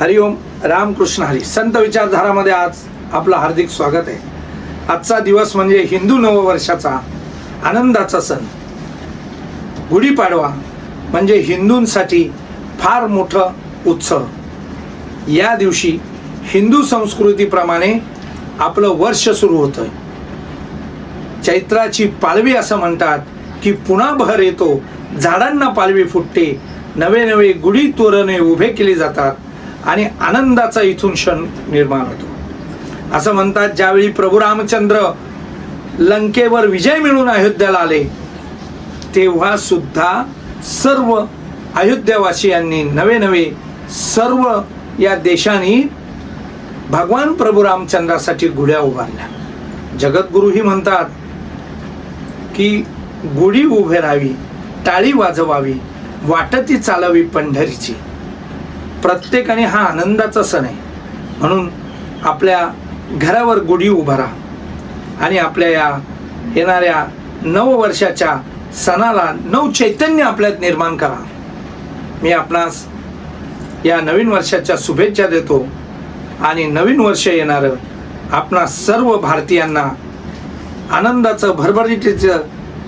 हरिओम रामकृष्ण हरी. संत विचारधारामध्ये आज आपलं हार्दिक स्वागत आहे. आजचा दिवस म्हणजे हिंदू नववर्षाचा आनंदाचा सण. गुढीपाडवा म्हणजे हिंदूंसाठी फार मोठं उत्सव. या दिवशी हिंदू संस्कृतीप्रमाणे आपलं वर्ष सुरू होतं चैत्राची पालवी असं म्हणतात की पुन्हा बहर येतो. झाडांना पालवी फुटते. नवे नवे गुढी तोरणे उभे केले जातात. आणि आनंदाचा इथून क्षण निर्माण होतो. असं म्हणतात ज्यावेळी प्रभू रामचंद्र लंकेवर विजय मिळून अयोध्याला आले तेव्हा सुद्धा सर्व अयोध्यावासियांनी नवे नवे सर्व या देशांनी भगवान प्रभू रामचंद्रासाठी गुढ्या उभारल्या. जगद्गुरूही म्हणतात की गुढी उभे राहावी टाळी वाजवावी वाटती चालावी पंढरीची. प्रत्येकाने हा आनंदाचा सण आहे. म्हणून आपल्या घरावर गुढी उभारा आणि आपल्या या येणाऱ्या नववर्षाच्या सणाला नव चैतन्य आपल्यात निर्माण करा. मी आपणास या नवीन वर्षाच्या शुभेच्छा देतो. आणि नवीन वर्ष येणारं आपणा सर्व भारतीयांना आनंदाचं भरभरीतीचं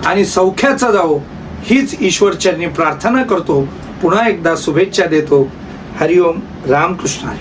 आणि सौख्याचं जावो हीच ईश्वरचरणी प्रार्थना करतो. पुन्हा एकदा शुभेच्छा देतो. हरिओम रामकृष्ण